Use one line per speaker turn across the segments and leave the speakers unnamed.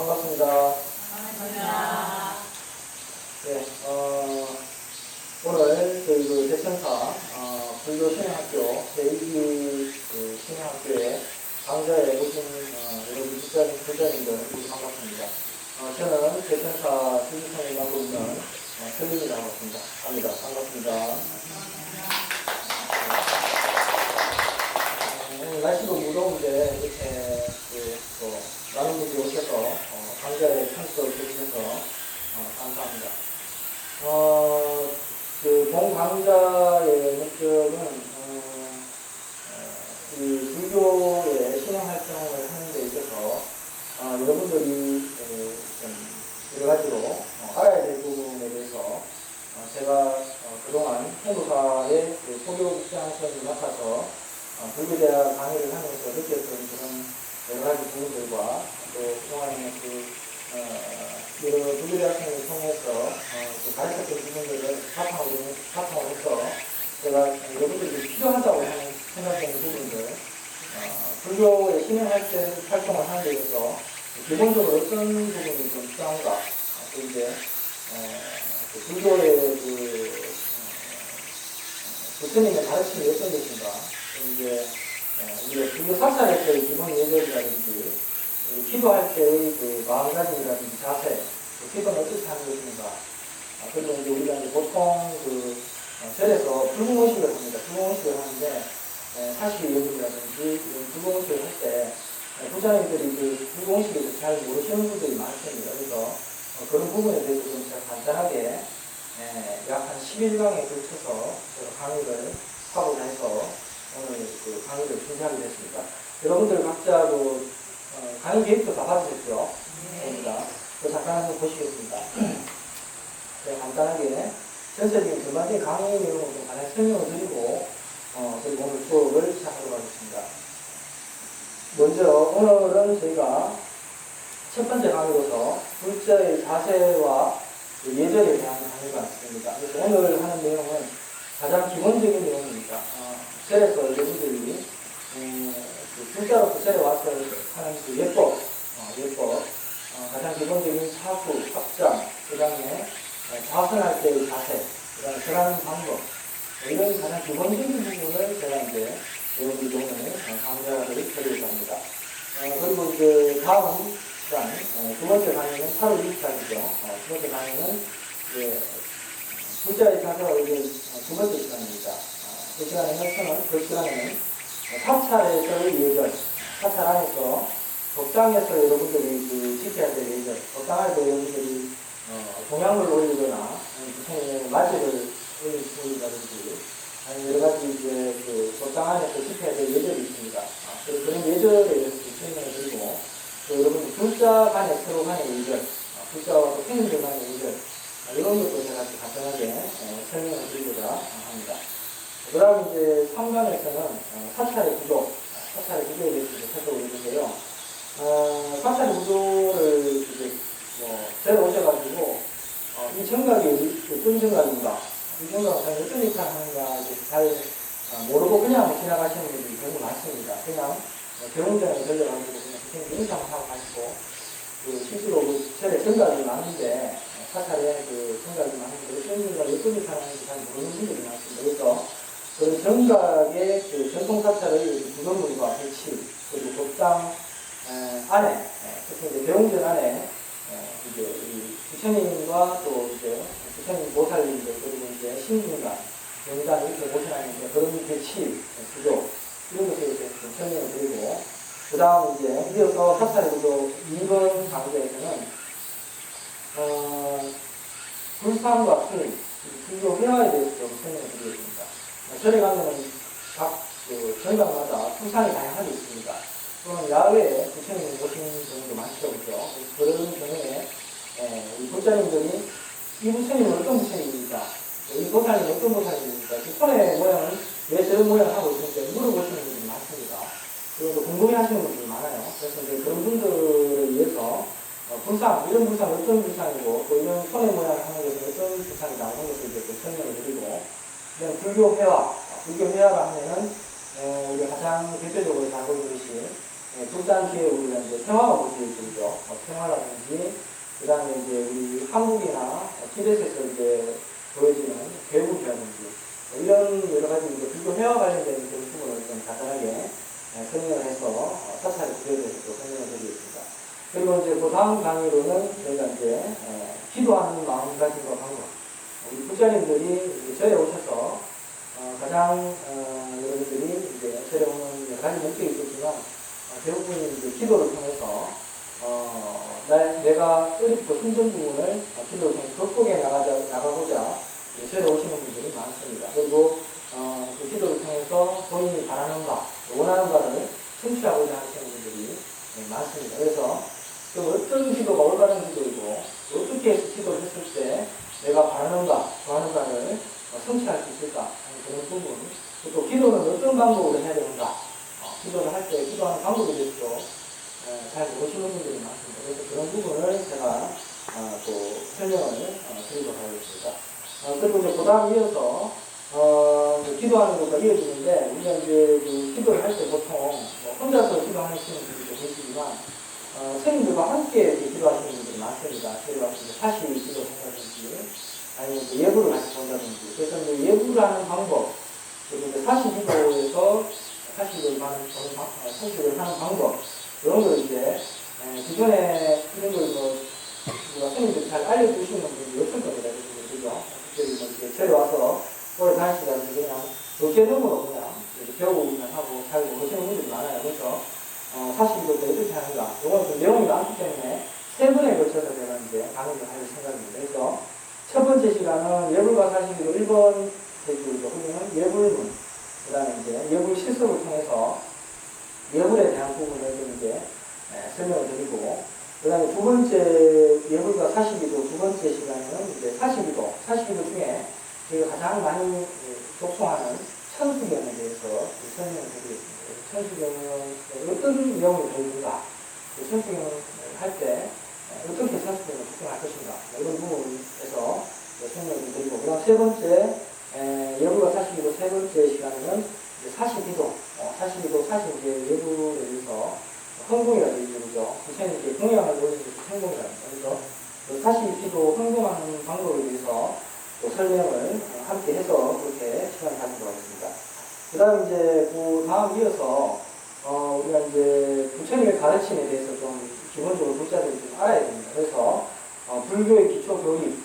반갑습니다. 반갑습니다. 네, 어, 오늘 저희 그 대천사 어, 불교 신학교 제2기 그 신학교의 강좌에 오신 어, 여러분 집사님, 교사님들 반갑습니다. 어, 저는 대천사 수지성에 맡고 있는 어, 설림이라고 합니다. 합니다. 반갑습니다. 네, 반갑습니다. 음, 날씨도 무더운데 그 어, 여러 불교대학생을 통해서 어, 그 가르쳤던 부분들을 바탕으로 바탕으로 해서 제가 여러분들이 필요하다고 하는 생각되는 부분들 어, 불교의 신앙할 때 활동을 하는 데 있어서 기본적으로 어떤 부분이 좀 필요한가? 어, 또 이제 어, 그 불교의 그 어, 부처님의 가르침이 어떤 것인가? 또 이제 어, 우리가 불교 사찰할 때의 기본 예절이라든지 그 기도할 때의 그 마음가짐이라든지 자세, 그 기도는 어떻게 하는 것인가. 아, 그리고 이제 우리가 이제 보통 그 어, 절에서 불공의식을 합니다. 불공의식을 하는데 에, 사실 여부라든지 이런 불공의식을 할 때 부자님들이 그 불공의식에 대해서 잘 모르시는 분들이 많습니다. 그래서 어, 그런 부분에 대해서 좀 제가 간단하게 약 한 11강에 걸쳐서 제가 강의를 하고자 해서 오늘 그 강의를 준비하게 됐습니다. 여러분들 각자 그 어, 강의 계획도 다 받으셨죠? 입니다. 그 잠깐 한번 보시겠습니다. 제가 간단하게 전체적인 전반적인 강의 내용을 좀 간단히 설명을 드리고 어, 그리고 오늘 수업을 시작하도록 하겠습니다. 먼저 오늘은 저희가 첫 번째 강의로서 불자의 자세와 그 예절에 대한 강의가 있습니다. 그래서 오늘 하는 내용은 가장 기본적인 내용입니다. 어, 절에서 여러분들이 음, 그 불자로 부절에 와서 하는 그 예법, 어, 예법, 어, 가장 기본적인 사구, 합장, 그 다음에 자선할 때의 자세, 그 다음에 절하는 방법, 뭐 이런 가장 기본적인 부분을 제가 이제 여러분들 오늘 강좌를 드리려고 합니다. 어, 그리고 이제 다음 시간, 어, 두 번째 강의는 8월 24일이죠. 어, 두 번째 강의는 이제 불자의 자세와 어, 두 번째 시간입니다. 어, 그 시간에 는 저는 그 시간에는 사찰에서의 예절, 사찰 안에서 법당에서 여러분들이 그 지켜야 될 예절, 법당 안에서 여러분들이 어, 동양을 올리거나 부처님의 맞이를 올린다든지 아니 여러 가지 이제 그 법당 안에서 지켜야 될 예절이 있습니다. 아, 그런 예절에 대해서 좀 설명을 드리고 또 여러분들 불자 간의 서로 간의 예절, 아, 불자와 또 팬들 간의 예절 아, 이런 것도 제가 좀 간단하게 어, 설명을 드리고자 합니다. 그 다음 이제 3강에서는 어, 사찰의 구조, 사찰의 구조에 대해서 이제 살펴볼 텐데요. 어, 사찰의 구조를 이제 뭐, 제가 오셔가지고, 어, 이 정각이 어떤 정각인가, 이 정각은 과연 어떤 역할을 하는가, 이제 잘 어, 모르고 그냥 지나가시는 분들이 많습니다. 그냥 어, 병원장에 걸려가지고 그냥 그냥 인상을 하고 가시고, 그 실제로 그 절에 정각이 많은데, 어, 사찰에 그 정각이 많은데, 정각이 어떤 역할을 하는지 잘 모르는 분들이 많습니다. 그래서 그 정각의 그 전통 사찰의 구성물과 배치, 그리고 법당 에, 안에, 에, 특히 이제 대웅전 안에, 에, 이제 이 부처님과 또 이제 부처님 보살님들, 그리고 이제 신중간, 영단 이렇게 모셔놨는데 그런 배치, 구조, 이런 것에 대해서 좀 설명을 드리고, 그 다음 이제 이어서 사찰의 구조 2번 강좌에서는, 어, 불상과 수임, 불교 회화에 대해서 좀 설명을 드리겠습니다. 절에 가면은 각그 정당마다 풍상이 다양하게 있습니다. 또는 야외에 부처님이 오시는 경우도 많죠, 그죠? 그런 경우에 에, 이 보자님들이 이 부처님은 어떤 부처님입니까? 이 보살님은 어떤 보살님입니까? 그 손의 모양은 왜 저런 모양을 하고 있는지 물어보시는 분들이 많습니다. 그리고 궁금해 하시는 분들이 많아요. 그래서 이제 그런 분들을 위해서 어, 불상, 이런 불상은 어떤 불상이고, 또 이런 손의 모양을 하는 것은 어떤 불상이다, 이런 것을 이제 좀 설명을 드리고, 그다음 불교 회화, 아, 불교 회화라 하면은 어, 우리 가장 대표적으로 잘 보이듯이 예, 불단 뒤에 우리가 이제 평화가 보여져 있죠. 어, 평화라든지 그 다음에 이제 우리 한국이나 어, 티벳에서 이제 보여지는 배국이라든지 뭐 이런 여러 가지 이제 불교회와 관련된 부분을 좀 간단하게 예, 설명을 해서 어, 사찰의 또 설명을 드리겠습니다. 그리고 이제 그 다음 강의로는 저희가 이제 예, 기도하는 마음가짐과 방법 우리 부자님들이 저에 오셔서 어, 가장 어, 여러분들이 이제 저에 오는 여러 가지 목적이 있겠지만 어, 대부분이 이제 기도를 통해서 어, 나, 내가 어렵고 힘든 부분을 어, 기도를 통해 극복해 나가자, 나가고자 이제 저에 오시는 분들이 많습니다. 그리고 어, 그 기도를 통해서 본인이 바라는 바, 원하는 바를 성취하고자 하시는 분들이 네, 많습니다. 그래서 그 어떤 기도가 올바른 기도이고 어떻게 기도를 했을 때 내가 바라는 바, 좋아하는 바를 어, 성취할 수 있을까 하는 그런 부분 또 기도는 어떤 방법으로 해야 되는가 어, 기도를 할 때 기도하는 방법에 대해서 어, 잘 모르시는 분들이 많습니다. 그래서 그런 부분을 제가 어, 또 설명을 어, 드리도록 하겠습니다. 어, 그리고 이제 그 다음 이어서 어, 기도하는 것과 이어지는데 우리가 이제 그 기도를 할 때 보통 뭐 혼자서 기도하시는 분들도 계시지만 어, 스님들과 함께 기도하시는 분들이 많습니다. 저희가 사시 기도 한다든지 아니면 뭐 예불을 같이 본다든지 그래서 이제 예불을 하는 방법 그리고 사시 기도에서 사시를 하는 사시를 하는 방법 이런 걸 이제 에, 기존에 이런 걸뭐 누가 스님들이 잘 알려주시는 분이 없을 겁니다. 그죠? 이렇게 저희 와서 오래 다니시다든지 그냥 어깨너머로 그냥 이렇게 배우기만 하고 잘 모르시는 분들이 많아요. 그래서 어, 사실 이것도 어떻게 하는가. 이건 좀 내용이 많기 때문에 세 번에 걸쳐서 제가 이제 강의를 할 생각입니다. 그래서 첫 번째 시간은 예불과 사실기로 1번 세주이고 후기는 예불문, 그 다음에 이제 예불 실습을 통해서 예불에 대한 부분을 좀 이제 에, 설명을 드리고 그 다음에 두 번째 예불과 사실기도 두 번째 시간에는 이제 사실기도, 사실기도 중에 저희가 가장 많이 예, 독송하는 천수경에 대해서 이 설명을 드리겠습니다. 천수경은 어떤 내용을 보이는가, 그 천수경을 할 때 어떻게 천수경을 독송할 것인가, 뭐 이런 부분에서 설명을 좀 드리고, 그 다음 세 번째, 에, 예불과 사실기도 세 번째 시간에는 사실기도, 사실 이제 예불에 대해서 흥공이라고 얘기하죠. 부처님께 공양을 그래서 그 사실기도 흥공하는 방법에 대해서 또 설명을 함께 해서 그렇게 시간을 가지도록 하겠습니다. 그 다음 이제 그 다음 이어서 어, 우리가 이제 부처님의 가르침에 대해서 좀 기본적으로 불자들이 좀 알아야 됩니다. 그래서 어, 불교의 기초 교리,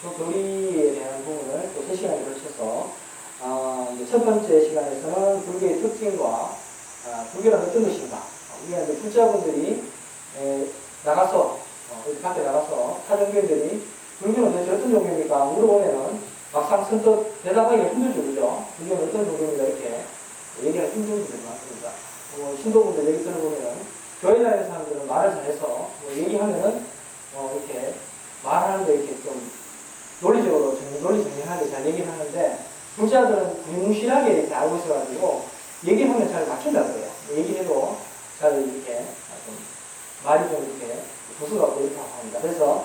기초 교리에 대한 부분을 또 3시간에 걸쳐서 어, 이제 첫 번째 시간에서는 불교의 특징과 아, 불교란 어떤 것인가 어, 우리가 이제 불자분들이 에, 나가서 어, 어디 밖에 나가서 타종교인들이 불교는 도대체 어떤 종교입니까? 물어보면은 막상 선뜻 대답하기가 힘들죠, 그죠? 불교는 어떤 종교입니까? 이렇게 얘기가 힘든 분들이 많습니다. 뭐, 신도분들 얘기 들어보면은 교회 다니는 사람들은 말을 잘해서 뭐 얘기하면은 어, 이렇게 말하는데 이렇게 좀 논리적으로 정, 논리 정연하게 잘 얘기를 하는데 불자들은 궁실하게 이렇게 알고 있어가지고 얘기하면 잘 막힌다고 그래요. 얘기해도 잘 이렇게 좀 말이 좀 이렇게 도수가 보이고 합니다. 그래서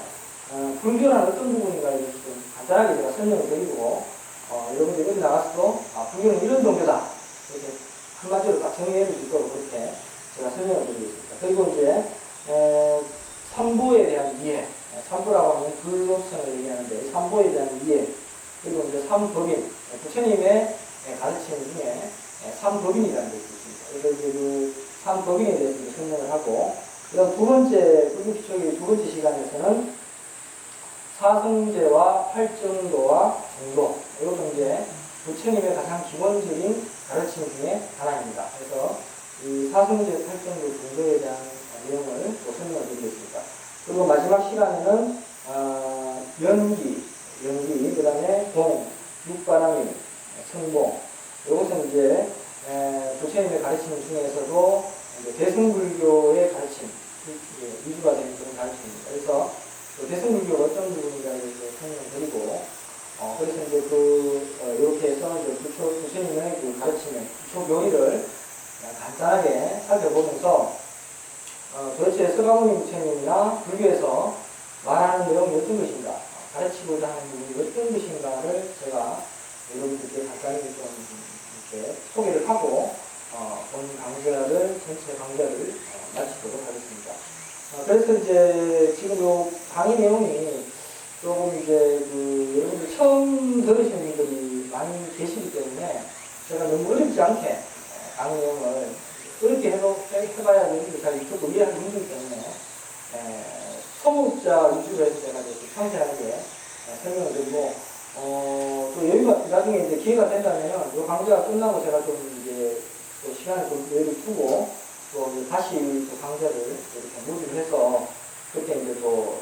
어, 불교는 어떤 부분인가에 좀 간단하게 제가 설명을 드리고, 어, 여러분들이 여기 나가서도, 아, 불교는 이런 종교다. 이렇게 한마디로 딱 정리해 줄 수 있도록 그렇게 제가 설명을 드리겠습니다. 그리고 이제, 에, 삼보에 대한 이해. 에, 삼보라고 하면 불로성을 얘기하는데, 이 삼보에 대한 이해. 그리고 이제 삼법인. 에, 부처님의 에, 가르침 중에 에, 삼법인이라는 것이 있습니다. 그래서 이제 그 삼법인에 대해서 설명을 하고, 그 다음 두 번째, 불교 기초의 두 번째 시간에서는 사성제와 활정도와 정도 이것도 이제 부처님의 가장 기본적인 가르침 중에 하나입니다. 그래서 이 사성제, 활정도, 정도에 대한 내용을 또 설명을 드리겠습니다. 그리고 마지막 시간에는 어, 연기, 연기, 그 다음에 동, 육바람일, 성봉 이것은 이제 에, 부처님의 가르침 중에서도 이제 대승불교의 가르침, 이- 위주가 되는 그런 가르침입니다. 그래서 그 대승불교가 어떤 부분인가에 대해서 설명드리고, 어, 그래서 이제 그, 어, 이렇게 부처님의 그 가르침의 교리를 그냥 간단하게 살펴보면서, 어, 도대체 서가모니 부처님이나 불교에서 말하는 내용이 어떤 것인가, 어, 가르치고자 하는 부분이 어떤 것인가를 제가 여러분들께 간단히 좀 이렇게 소개를 하고, 어, 본 강좌를, 전체 강좌를 어, 마치도록 하겠습니다. 어, 그래서 이제 지금 요 강의 내용이 조금 이제 그 여러분들 처음 들으시는 분들이 많이 계시기 때문에 제가 너무 어렵지 않게 예, 강의형을 어렵게 해도 해- 해봐야 되는데 잘 조금 이해하기 힘들기 때문에 에, 소문자 위주로 해서 제가 이제 상세하게 에, 설명을 드리고 어, 또 여유가 나중에 이제 기회가 된다면 이 강좌가 끝나고 제가 좀 이제 또 시간을 좀 여유를 두고 또 다시 또 강좌를 이렇게 모집을 해서 그때 이제 또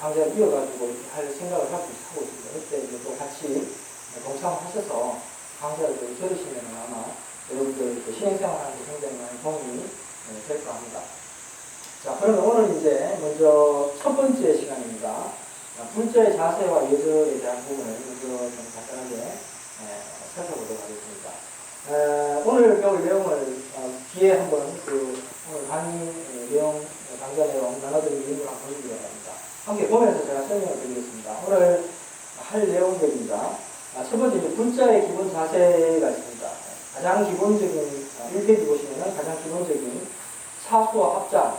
강좌를 이어가지고 이렇게 할 생각을 하고 있습니다. 그때 이제 또 같이 동참하셔서 강좌를 또 들으시면 아마 여러분들 그 신행생활하는데 굉장히 많은 도움이 네, 될것 합니다. 자, 그러면 오늘 이제 먼저 첫 번째 시간입니다. 아, 불자의 자세와 예절에 대한 부분을 먼저 좀 간단하게 에, 살펴보도록 하겠습니다. 에, 오늘 배울 내용을 어, 뒤에 한번 그 오늘 강의 에, 내용, 강좌 내용 나눠드린 이유를 한번 보시기 바랍니다. 함께 보면서 제가 설명을 드리겠습니다. 오늘 할 내용들입니다. 아, 첫 번째 이제 불자의 기본 자세가 있습니다. 가장 기본적인 어, 1페이지 보시면 가장 기본적인 차수와 합장,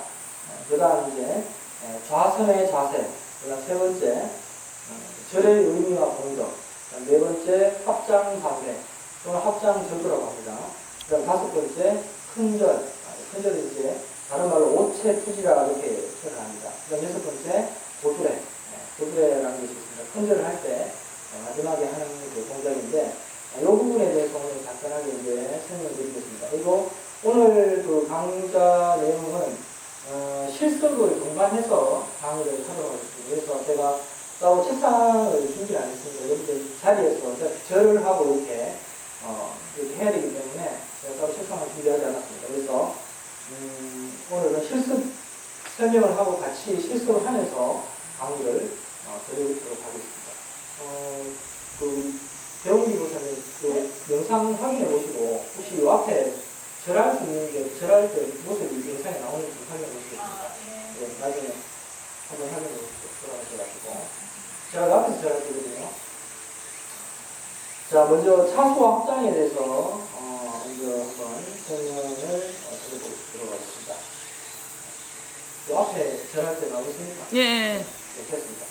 그 다음 이제 에, 좌선의 자세, 그 다음 세 번째 어, 절의 의미와 공덕, 그다음 네 번째 합장 반대 또는 합장 절도라고 합니다. 그 다음 다섯 번째 큰절, 아, 큰절이 이제 다른 말로 오체 투지라 이렇게 표현합니다. 그 다음 여섯 번째 보두레, 예, 보두레라는 것이 있습니다. 큰절을 할때 마지막에 하는 그 동작인데 이 부분에 대해서 오늘 간단하게 이제 설명을 드리겠습니다. 그리고 오늘 그 강좌 내용은 어, 실습을 동반해서 강의를 하도록 하겠습니다. 그래서 제가 따로 책상을 준비를 안 했습니다. 여러분들 자리에서 절을 하고 이렇게, 어, 이렇게 해야 되기 때문에 제가 따로 책상을 준비하지 않았습니다. 그래서 음, 오늘은 실습 설명을 하고 같이 실습을 하면서 강의를 어, 드리도록 하겠습니다. 어, 그 배우기 보시면 그 영상 확인해 보시고 혹시 이 앞에 절할 수 있는 게 절할 때 모습이 영상에 나오는지 확인해 보시겠습니다.
아, 네.
네, 나중에 한번 확인해 보시고 돌아가셔가지고 제가 이 앞에서 절할 거거든요. 자, 먼저 차수와 합장에 대해서 어, 먼저 한번 설명을 어, 드려보도록 하겠습니다. 이 앞에 절할 때 나오십니까?
예.
네, 됐습니다.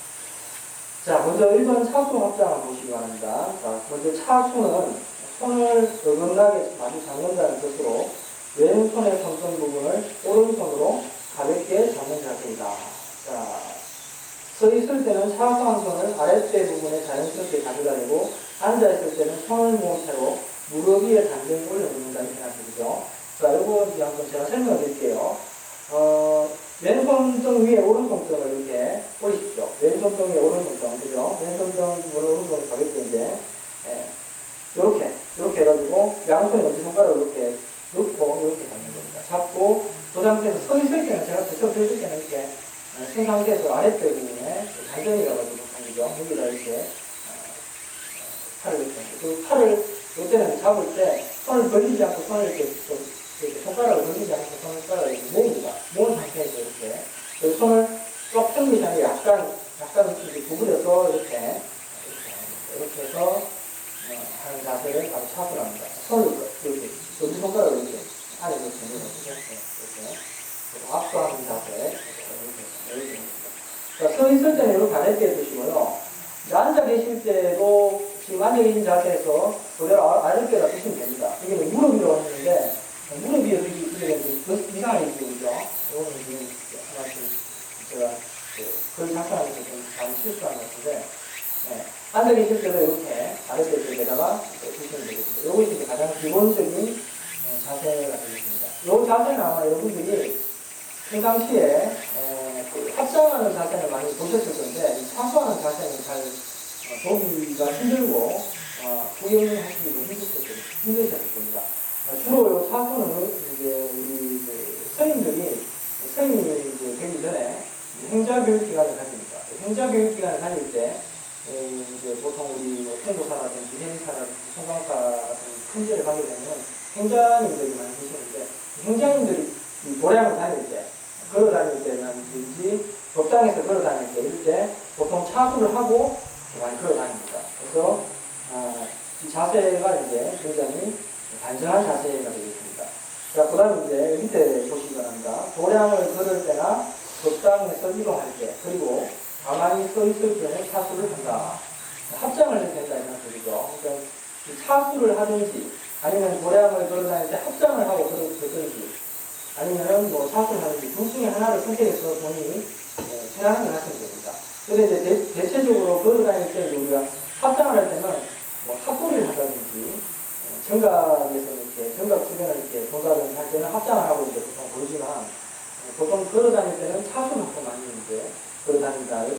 자, 먼저 1번 차수 합장을 보시기 바랍니다. 자, 먼저 차수는 손을 어긋나게 마주 잡는다는 뜻으로 왼손의 손등 부분을 오른손으로 가볍게 잡는 자세이다. 자, 서 있을 때는 차수한 손을 아랫배 부분에 자연스럽게 가져다니고 앉아있을 때는 손을 모은 채로 무릎 위에 단정히 올려놓는다 이렇게 하시죠. 자, 요거 이제 한번 제가 설명을 드릴게요. 어, 왼손등 위에 오른손등을 이렇게 올리십시오. 왼손등 위에 오른손등, 그죠? 왼손등 위에 오른손을 가볍게 이제, 예, 요렇게, 요렇게 해가지고, 양손에 엄지손가락을 이렇게 넣고, 이렇게 잡는 겁니다. 잡고, 그 상태에서 서 있을 때는, 제가 저쪽 서 있을 때는 이렇게, 어, 쓴 상태에서 아랫배 부분에 단전이 가가지고 하는 거죠. 여기다 이렇게, 어, 팔을 이렇게, 그 팔을, 요때는 잡을 때, 손을 벌리지 않고 손을 이렇게, 좀 이렇게 손가락을 벌리지 않고 손가락을 이렇게 모읍니다. 모은 상태에서 이렇게. 그 손을 쭉 펴기 전에 약간, 약간 이렇게 구부려서 이렇게, 이렇게, 해서, 어, 하는 자세를 바로 차수를 합니다. 손을 이렇게, 엄지손가락을 이렇게 안에 넣어놓고, 이렇게, 이렇게. 압도하는 자세. 이렇게, 이렇게. 자, 서 있을 때는 이렇게 가볍게 해주시고요. 앉아 계실 때도 계신 자세에서 그대로 아- 아랫배가 드시면 됩니다. 이게 무릎 위로 왔는데, 무릎 위에 이게 이게 이상하게 보이죠? 이거는 지금 하나 좀 제가 그 작성하면서 좀 많이 실수한 것 같은데, 네. 앉아 계실 때도 이렇게 아랫배 쪽에다가 드시면 되겠습니다. 이것이 이제 가장 기본적인 어, 자세가 되겠습니다. 이 자세는 아마 여러분들이 평상시에 어, 그 합장하는 자세는 많이 보셨을 건데 이 차수하는 자세는 잘 어, 보기가 힘들고 어, 구경하시기도 힘드셨을 겁니다. 힘드셨을 겁니다. 어, 주로 이 차수는 이제 우리 그 스님이 이제 되기 전에 행자교육 기간을 가집니다. 행자교육 기간을 다닐 때 에, 이제 보통 우리 뭐 통도사라든지 해리사라든지 송강사 같은 큰 절에 가게 되면 행자님들이 많이 계시는데 행자님들이 이 도량을 다닐 때 걸어 다닐 때는지 법당에서 걸어 다닐 때 이럴 때 보통 차수를 하고 많이 걸어 다닙니다. 그래서 아, 이 자세가 이제 굉장히 단정한 자세가 되겠습니다. 자, 그 다음 이제 밑에 보시기 바랍니다. 도량을 걸을 때나 법당에서 이동할 때, 그리고 가만히 서 있을 때는 차수를 한다. 합장을 해야 된다 이런 소리죠. 그러니까 이 차수를 하든지 아니면 고량을 걸어다닐 때 합장을 하고 걸었든지 아니면은 뭐 사수를 하는지 둘 중에 하나를 선택해서 본인이 어, 생각하는 걸 하시면 됩니다. 근데 이제 대, 대체적으로 걸어다닐 때 우리가 합장을 할 때는 뭐 합도리를 한다든지 어, 정각에서 이렇게 정각 주변을 이렇게 동작을 할 때는 합장을 하고 이제 보통 보이지만 어, 보통 걸어 다닐 때는 차수를 하고 많이 이제 걸어 다닌다. 이렇게